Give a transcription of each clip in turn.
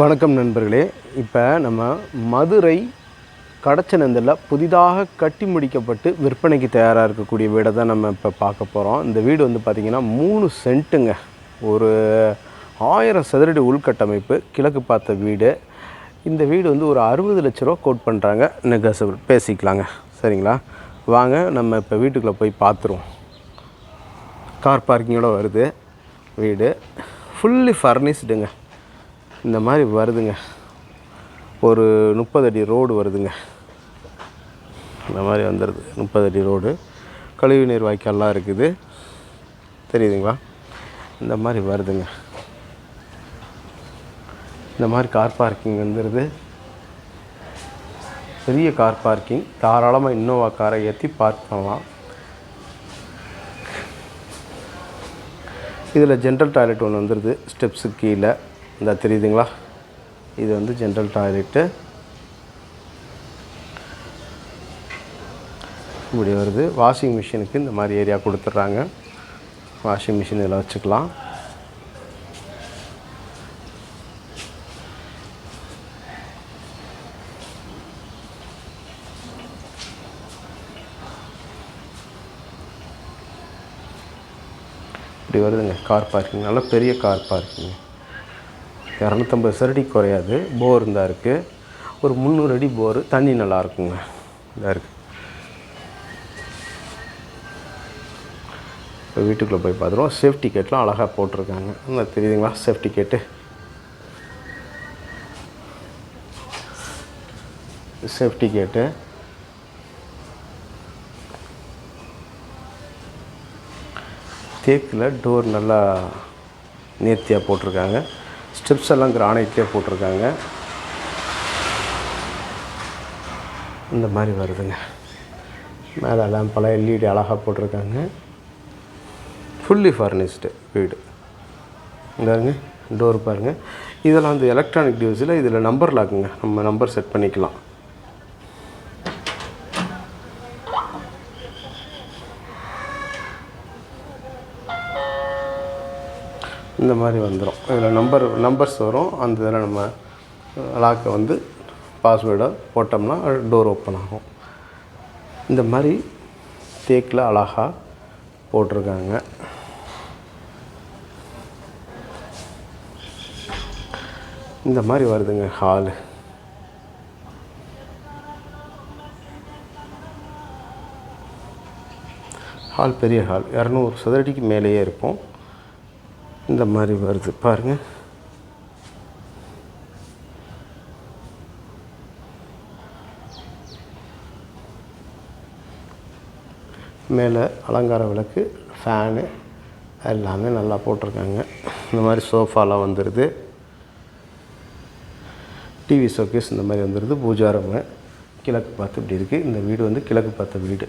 வணக்கம் நண்பர்களே. இப்போ நம்ம மதுரை கடச்சநந்தில் புதிதாக கட்டி முடிக்கப்பட்டு விற்பனைக்கு தயாராக இருக்கக்கூடிய வீடை தான் நம்ம இப்போ பார்க்க போகிறோம் இந்த வீடு வந்து பார்த்திங்கன்னா மூணு சென்ட்டுங்க. ஒரு ஆயிரம் சதுரடி உள்கட்டமைப்பு கிழக்கு பார்த்த வீடு. இந்த வீடு வந்து ஒரு அறுபது லட்ச ரூபா கோட் பண்ணுறாங்க நெகோசியபிள் பேசிக்கலாங்க. சரிங்களா? வாங்க நம்ம இப்போ வீட்டுக்குள்ளே போய் பார்த்துருவோம் கார் பார்க்கிங்கோட வருது வீடு. ஃபுல்லி ஃபர்னிஷ்டுங்க இந்த மாதிரி வருதுங்க. ஒரு முப்பது அடி ரோடு வருதுங்க. இந்த மாதிரி வந்துடுது முப்பது அடி ரோடு. கழிவு நீர் வாய்க்கால்லாம் இருக்குது. தெரியுதுங்களா? இந்த மாதிரி வருதுங்க. இந்த மாதிரி கார் பார்க்கிங் வந்துடுது பெரிய கார் பார்க்கிங். தாராளமாக இன்னோவா காரை ஏற்றி பார்க் பண்ணலாம். இதில் ஜென்ரல் டாய்லெட் ஒன்று வந்துடுது ஸ்டெப்ஸு கீழே. இந்த தெரியுதுங்களா? இது வந்து ஜென்ரல் டாய்லெட்டு இப்படி வருது. வாஷிங் மிஷினுக்கு இந்த மாதிரி ஏரியா கொடுத்துட்றாங்க. வாஷிங் மிஷின் இதில் வச்சுக்கலாம். இப்படி வருதுங்க. கார் பார்க்கிங் நல்ல பெரிய கார் பார்க்கிங் இரநூத்தம்பது சரடி குறையாது. போர் இருந்தால் இருக்குது ஒரு முந்நூறு அடி போர். தண்ணி நல்லா இருக்குங்க. இதாக இருக்குது இப்போ வீட்டுக்குள்ளே போய் பார்த்துருவோம். சேஃப்டி கேட்லாம் அழகாக போட்டிருக்காங்க. அந்த தெரியுதுங்களா? சேஃப்டி கேட்டு சேஃப்டி கேட்டு தேக்கில் டோர் நல்லா நேர்த்தியாக போட்டிருக்காங்க. ஸ்டெப்ஸ் எல்லாம் கிரானைட்லேயே போட்டிருக்காங்க. இந்த மாதிரி வருதுங்க. மேலே லேம்பெல்லாம் எல்இடி அழகாக போட்டிருக்காங்க. ஃபுல்லி ஃபர்னிஷ்டு வீடு. இந்தாருங்க டோர் பாருங்கள் இதெல்லாம் வந்து எலக்ட்ரானிக் டிவைஸில் இதில் நம்பர் லாக்குங்க நம்ம நம்பர் செட் பண்ணிக்கலாம். இந்த மாதிரி வந்துடும் இதில் நம்பர் நம்பர்ஸ் வரும். அந்த இதில் நம்ம லாக்கை வந்து பாஸ்வேர்டை போட்டோம்னா டோர் ஓப்பன் ஆகும். இந்த மாதிரி தேக்கில் அழகாக போட்டிருக்காங்க. இந்த மாதிரி வருதுங்க ஹாலு ஹால் பெரிய ஹால் இரநூறு சதுரடிக்கு மேலேயே இருக்கும். இந்த மாதிரி வருது. பாருங்கள் மேலே அலங்கார விளக்கு ஃபேனு எல்லாமே நல்லா போட்டிருக்காங்க. இந்த மாதிரி சோஃபாலாம் வந்துடுது டிவி ஷோகேஸ் இந்த மாதிரி வந்துடுது பூஜாரம் கிழக்கு பார்த்து இப்படி இருக்குது இந்த வீடு வந்து கிழக்கு பார்த்த வீடு.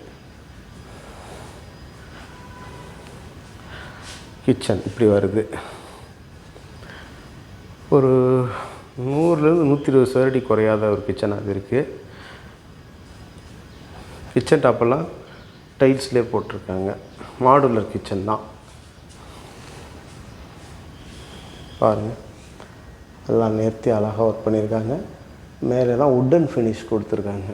கிச்சன் இப்படி வருது. ஒரு நூறுலேருந்து நூற்றி இருபது சதுரடி குறையாத ஒரு கிச்சன் அது இருக்குது கிச்சன் டாப்பெல்லாம் டைல்ஸ்லேயே போட்டிருக்காங்க. மாடுலர் கிச்சன் தான். பாருங்கள் எல்லாம் நேர்த்தி அழகாக ஒர்க் பண்ணியிருக்காங்க. மேலெல்லாம் உட்டன் ஃபினிஷ் கொடுத்துருக்காங்க.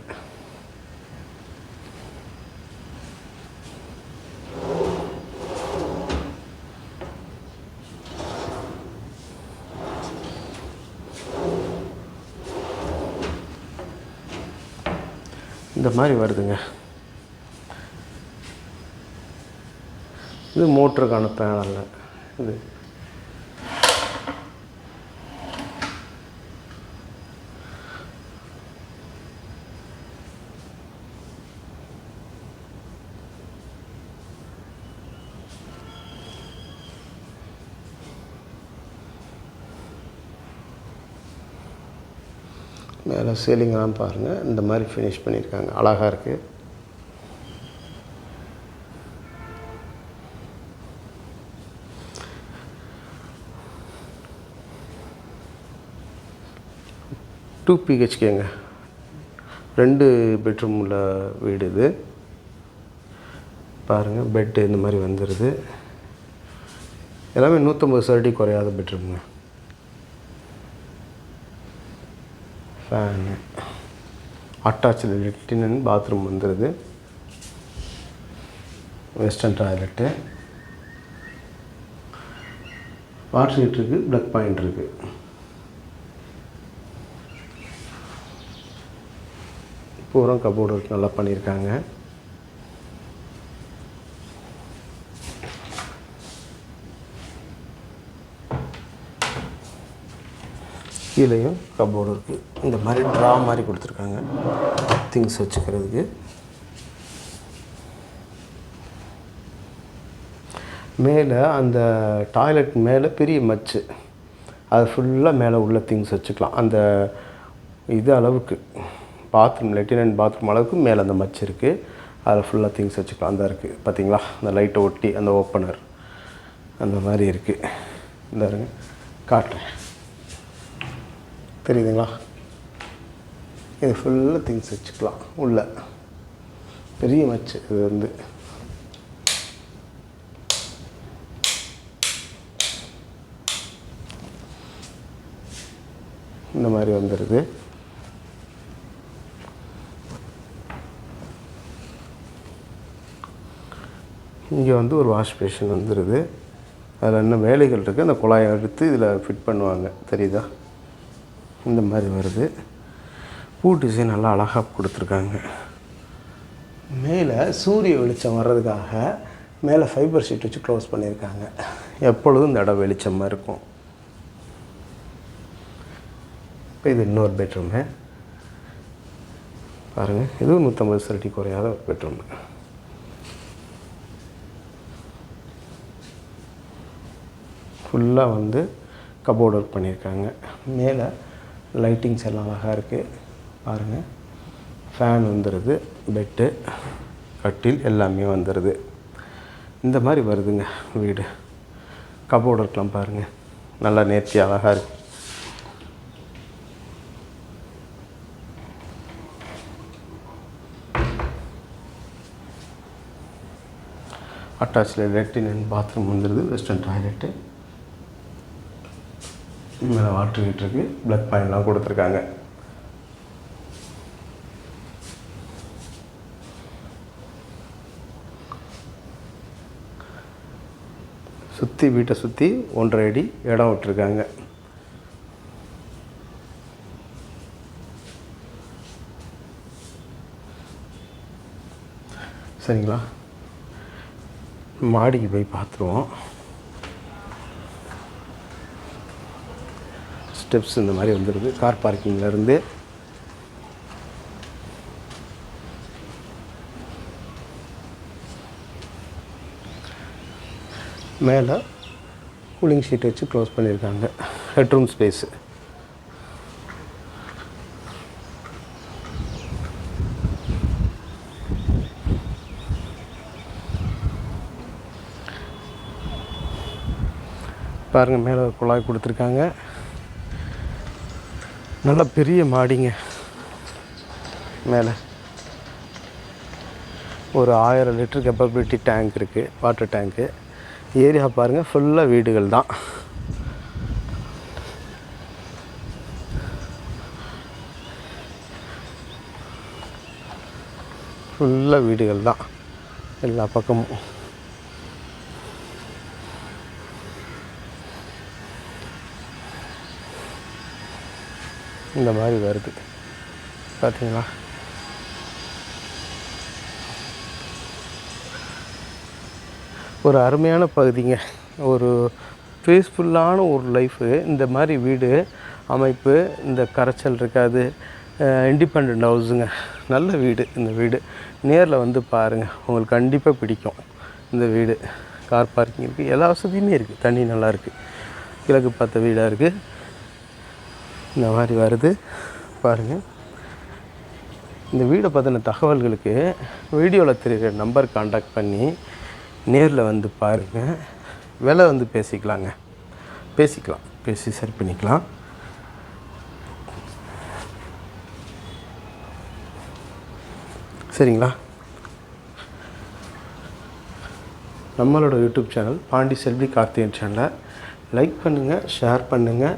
மாதிரி வருதுங்க. இது மோட்டருக்கான பேனலில் இது மேலே சீலிங்லாம் பாருங்கள் இந்த மாதிரி ஃபினிஷ் பண்ணியிருக்காங்க. அழகாக இருக்குது டூ பிஹெச்கேங்க ரெண்டு பெட்ரூம் உள்ள வீடு இது. பாருங்கள் பெட்டு இந்த மாதிரி வந்துடுது எல்லாமே நூற்றம்பது சரடி குறையாத பெட்ரூம்ங்க ஃபேனு அட்டாச்சில் லெட்டின் பாத்ரூம் வந்துடுது வெஸ்டர்ன் டாய்லெட்டு வாட்டர் ஹீட் இருக்குது ப்ளக் பாயிண்ட் இருக்குது பூரா கபோர்டு நல்லா பண்ணியிருக்காங்க கீழேயும் கபோர்டு இருக்குது இந்த மாதிரி ட்ரா மாதிரி கொடுத்துருக்காங்க. திங்ஸ் வச்சுக்கிறதுக்கு. மேலே அந்த டாய்லெட் மேலே பெரிய மச்சு. அது ஃபுல்லாக மேலே உள்ள திங்ஸ் வச்சுக்கலாம். அந்த இது அளவுக்கு. பாத்ரூம் லெட்டின் அண்ட் பாத்ரூம் அளவுக்கு மேலே அந்த மச்சு இருக்குது அதில் ஃபுல்லாக திங்ஸ் வச்சுக்கலாம். அந்த இருக்குது பார்த்தீங்களா அந்த லைட்டை ஒட்டி அந்த ஓப்பனர் அந்த மாதிரி இருக்குது இந்த காட்டுறேன். தெரியுதுங்களா? இது ஃபுல்லாக திங்ஸ் வச்சுக்கலாம் உள்ள. பெரிய மச்சு இது வந்து. இந்த மாதிரி வந்துடுது இங்கே வந்து ஒரு வாஷ் பேஷன் வந்துடுது அதில் இன்னும் வேலைகள் இருக்குது அந்த குழாயை எடுத்து இதில் ஃபிட் பண்ணுவாங்க. தெரியுதா? இந்த மாதிரி வருது. பூ டிசைன் நல்லா அழகாக கொடுத்துருக்காங்க. மேலே சூரிய வெளிச்சம் வர்றதுக்காக மேலே ஃபைபர் ஷீட் வச்சு க்ளோஸ் பண்ணியிருக்காங்க எப்பொழுதும் இந்த இடம் வெளிச்சமாக இருக்கும். இப்போ இது இன்னொரு பெட்ரூமு பாருங்கள் இதுவும் நூற்றம்பது சரட்டி குறையாத ஒரு பெட்ரூமு ஃபுல்லாக வந்து கபோர்ட் ஒர்க் பண்ணியிருக்காங்க மேலே லைட்டிங்ஸ் எல்லாம் அழகாக இருக்குது பாருங்கள் ஃபேன் வந்துடுது பெட்டு கட்டில் எல்லாமே வந்துடுது இந்த மாதிரி வருதுங்க வீடு. கபோர்டு இருக்கலாம் பாருங்கள் நல்லா நேர்த்தி அழகாக இருக்குது அட்டாச்சில் லெட்டின் அண்ட் பாத்ரூம் வந்துடுது வெஸ்டர்ன் டாய்லெட்டு மேலே வாட்டர் ஹீட் இருக்குது பாயிண்ட்லாம் கொடுத்துருக்காங்க. சுற்றி வீட்டை சுற்றி ஒன்றரை அடி இடம் விட்டுருக்காங்க. சரிங்களா? மாடிக்கு போய் பார்த்துருவோம். ஸ்டெப்ஸ் இந்த மாதிரி வந்துடுது கார் பார்க்கிங்லேருந்து மேலே கூலிங் ஷீட் வச்சு க்ளோஸ் பண்ணியிருக்காங்க ஹெட்ரூம் ஸ்பேஸு பாருங்கள் மேலே ஒரு குழாய் கொடுத்துருக்காங்க. நல்ல பெரிய மாடிங்க. மேலே ஒரு ஆயிரம் லிட்டர் கெப்பபிலிட்டி டேங்க் இருக்குது வாட்டர் டேங்க்கு ஏரியா பாருங்கள் ஃபுல்லாக வீடுகள் தான். ஃபுல்லாக வீடுகள் தான் எல்லா பக்கமும். இந்த மாதிரி வருது. பார்த்தீங்களா ஒரு அருமையான பகுதிங்க. ஒரு பீஸ்ஃபுல்லான ஒரு லைஃபு இந்த மாதிரி வீடு அமைப்பு இந்த கரைச்சல் இருக்காது. இண்டிபெண்ட் ஹவுஸுங்க நல்ல வீடு இந்த வீடு. நேரில் வந்து பாருங்கள் உங்களுக்கு கண்டிப்பாக பிடிக்கும் இந்த வீடு. கார் பார்க்கிங் இருக்குது எல்லா வசதியுமே இருக்குது தண்ணி நல்லா இருக்குது கிழக்கு பார்த்த வீடாக இருக்குது இந்த மாதிரி வருது. பாருங்கள் இந்த வீடை பற்றின தகவல்களுக்கு வீடியோவில் தெரிகிற நம்பர் காண்டாக்ட் பண்ணி நேரில் வந்து பாருங்கள் விலை வந்து பேசிக்கலாங்க. பேசிக்கலாம். பேசி சரி பண்ணிக்கலாம். சரிங்களா? நம்மளோட யூடியூப் சேனல் பாண்டி செல்வி கார்த்திகன் சேனலை லைக் பண்ணுங்கள் ஷேர் பண்ணுங்கள்